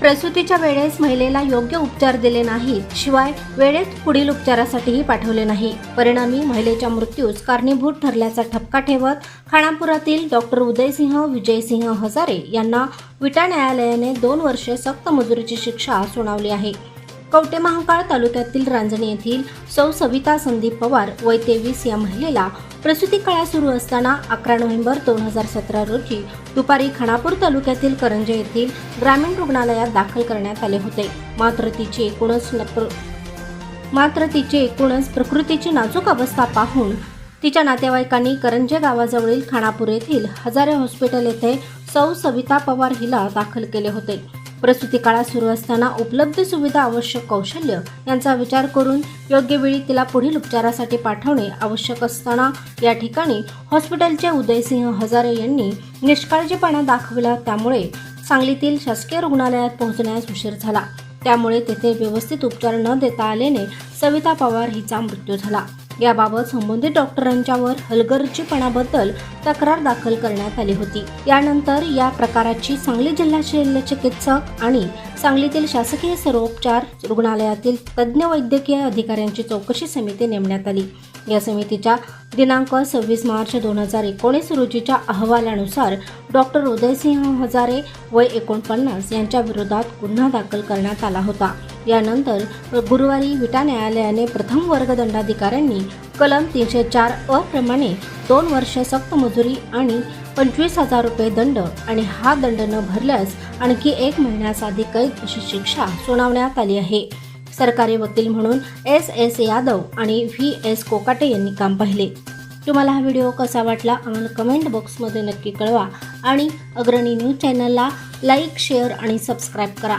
प्रसूतीच्या वेळेस महिलेला योग्य उपचार दिले नाहीत. शिवाय वेळेत पुढील उपचारासाठीही पाठवले नाही. परिणामी महिलेच्या मृत्यूस कारणीभूत ठरल्याचा ठपका ठेवत खानापुरातील डॉक्टर उदयसिंह विजयसिंह हजारे यांना विटा न्यायालयाने दोन वर्षे सक्त मजुरीची शिक्षा सुनावली आहे. कवटे महाकाळ तालुक्यातील रांजणी येथील सौ सविता संदीप पवार वय तेवीस या महिलेला प्रसूती काळा सुरू असताना अकरा नोव्हेंबर दोन हजार सतरा रोजी दुपारी खानापूर तालुक्यातील करंजे येथील ग्रामीण रुग्णालयात दाखल करण्यात आले होते. मात्र तिची एकूणच मात्र तिची एकूणच प्रकृतीची नाजूक अवस्था पाहून तिच्या नातेवाईकांनी करंजे गावाजवळील खानापूर येथील हजारे हॉस्पिटल येथे सौ सविता पवार हिला दाखल केले होते. प्रसूती काळात सुरू असताना उपलब्ध सुविधा आवश्यक कौशल्य यांचा विचार करून योग्य वेळी तिला पुढील उपचारासाठी पाठवणे आवश्यक असताना या ठिकाणी हॉस्पिटलचे उदयसिंह हजारे यांनी निष्काळजीपणा दाखविला. त्यामुळे सांगलीतील शासकीय रुग्णालयात पोहोचण्यास उशीर झाला. त्यामुळे तेथे व्यवस्थित उपचार न देता आल्याने सविता पवार हिचा मृत्यू झाला. याबाबत संबंधित डॉक्टरांच्यावर हलगर्जीपणाबद्दल तक्रार दाखल करण्यात आली होती. यानंतर या प्रकाराची सांगली जिल्हा शल्य चिकित्सक आणि सांगलीतील शासकीय सर्वोपचार रुग्णालयातील तज्ज्ञ वैद्यकीय अधिकाऱ्यांची चौकशी समिती नेमण्यात आली. या समितीच्या दिनांक सव्वीस मार्च दोन हजार एकोणीस रोजीच्या अहवालानुसार डॉक्टर उदयसिंह हजारे वय एकोणपन्नास यांच्या विरोधात गुन्हा दाखल करण्यात आला होता. यानंतर गुरुवारी विटा न्यायालयाने प्रथम वर्ग दंडाधिकाऱ्यांनी कलम तीनशे चार अ प्रमाणे दोन वर्ष सक्त मजुरी आणि पंचवीस हजार रुपये दंड आणि हा दंड न भरल्यास आणखी एक महिन्यास अधिक कैद अशी शिक्षा सुनावण्यात आली आहे. सरकारी वकील म्हणून एस एस यादव आणि व्ही एस कोकाटे यांनी काम पाहिले. तुम्हाला हा व्हिडिओ कसा वाटला आम्हाला कमेंट बॉक्समध्ये नक्की कळवा आणि अग्रणी न्यूज चॅनलला लाईक शेअर आणि सबस्क्राईब करा.